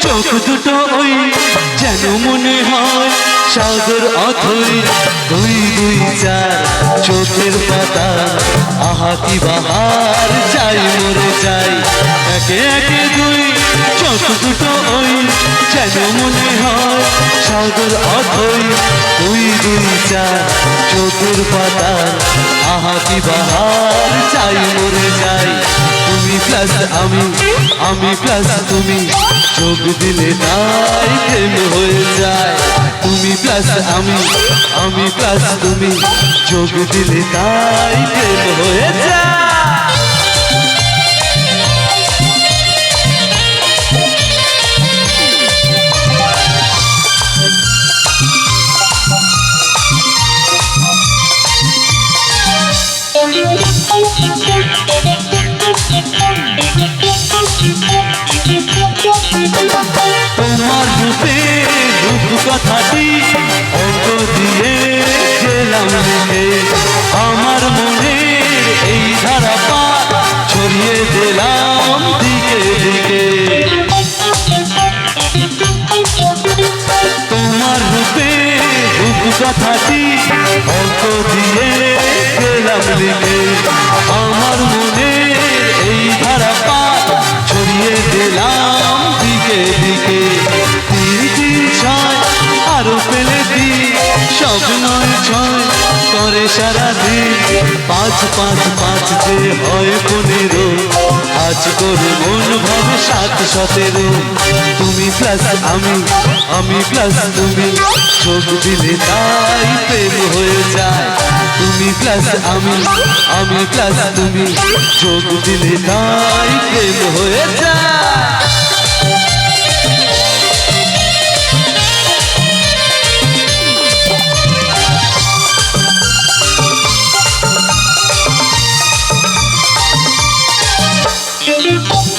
চোখ দুটো ওই যেন মনে হয় সাগর অথই। দুই দুই, চার, চোখের পাতা। আহা, কি বাহার, যাই মরে যাই। একে একে দুই, চোখ দুটো ওই যেন মনে হয় সাগর অথই। দুই দুই, চার, চোখের পাতা। আহা, কি বাহার, যাই মরে যাই। তুমি প্লাস আমি আমি প্লাস তুমি। চোখ দিলে তাই প্রেম হয়ে যায়। তুমি প্লাস আমি আমি প্লাস তুমি। চোখ দিলে তাই প্রেম হয়ে যায়। তোমার কথাটি অঙ্ক দিয়ে গেলাম আমার মনে এই ছড়িয়ে দিলাম দিকে দিকে। আরও পেলে দিন সব নয় ছয় করে সারা দিন পাঁচ পাঁচ পাঁচ যে হয় পনেরো। আজ করে, মন ভাবে সাত সতেরো তুমি প্লাস আমি আমি প্লাস তুমি। চোখ দিলে তাই প্রেম হয়ে যায়। তুমি প্লাস আমি আমি প্লাস তুমি। চোখ দিলে তাই প্রেম হয়ে যায়।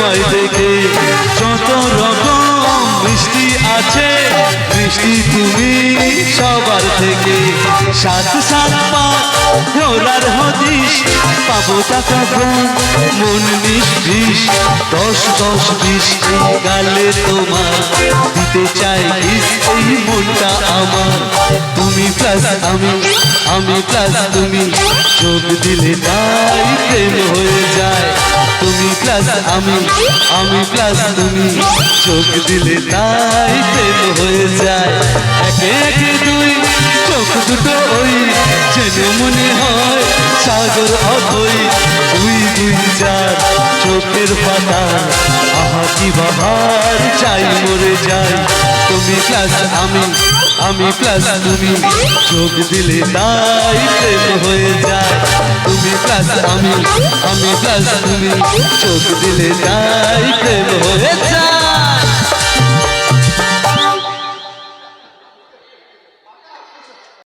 তোমায় দেখে যত রকম মিষ্টি আছে, মিষ্টি তুমি সবার থেকে। সাত সাত রোলার হদিস পাবো টাকা গুণ মন বিষ দশ দশ বিশ গালে তোমার দিতে চাই এই মনটা আমার। তুমি প্লাস আমি আমি প্লাস তুমি। চোখ দিলে তাই প্রেম হয়ে প্লাস আমি আমি প্লাস তুমি চোখ দিলে তাই প্রেম হয়ে যায়। একে দুই, চোখ দুটো ওই যেন মনে হয় সাগর অথই দুই দুই চার চোখের পাতা। আহা, কি বাহার চাই মরে যায় তুমি প্লাস আমি আমি প্লাস তুমি। চোখ দিলে তাই প্রেম হয়ে যায়। তুমি প্লাস আমি আমি প্লাস তুমি। চোখ দিলে তাই প্রেম হয়ে